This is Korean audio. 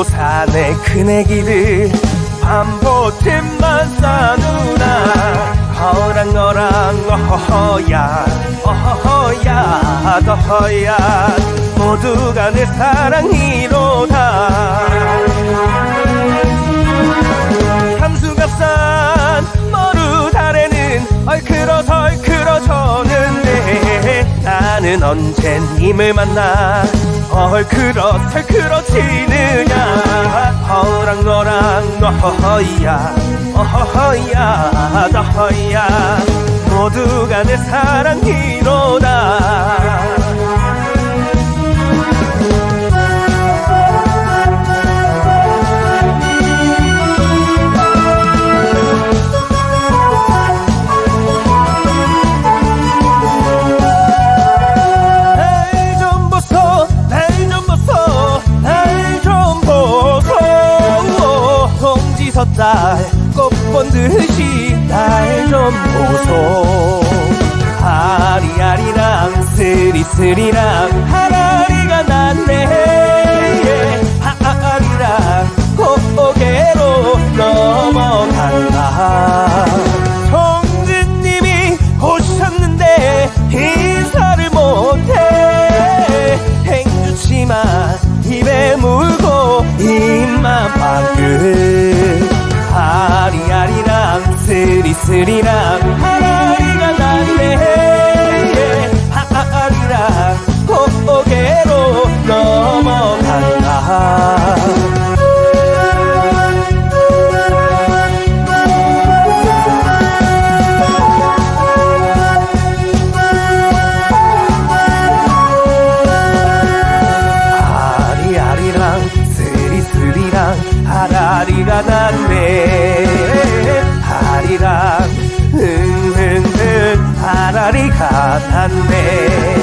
살고 사네 큰애기들 밤보틈만 싸누나. 허랑 너랑 어허허야 어허허야 더허야. 모두가 내 사랑이로다. 삼수갑산 머루 달에는 얼클어 덜클어 졌는데 나는 언젠 님을 만나 얼클어 설클어 지느냐? 허랑 너랑 어허허야 어허허야 더허야. 모두가 내 사랑 이로 동지서 딸꽃본 듯이 날 좀 보소. 아리아리랑 스리스리랑 하라리가 났네. 하아리랑 고개로 넘어간다. 성진님이 오셨는데 인사를 못해. 행주치마 입에 하라리가 났네. 하리랑 흥흥흥 하라리가 났네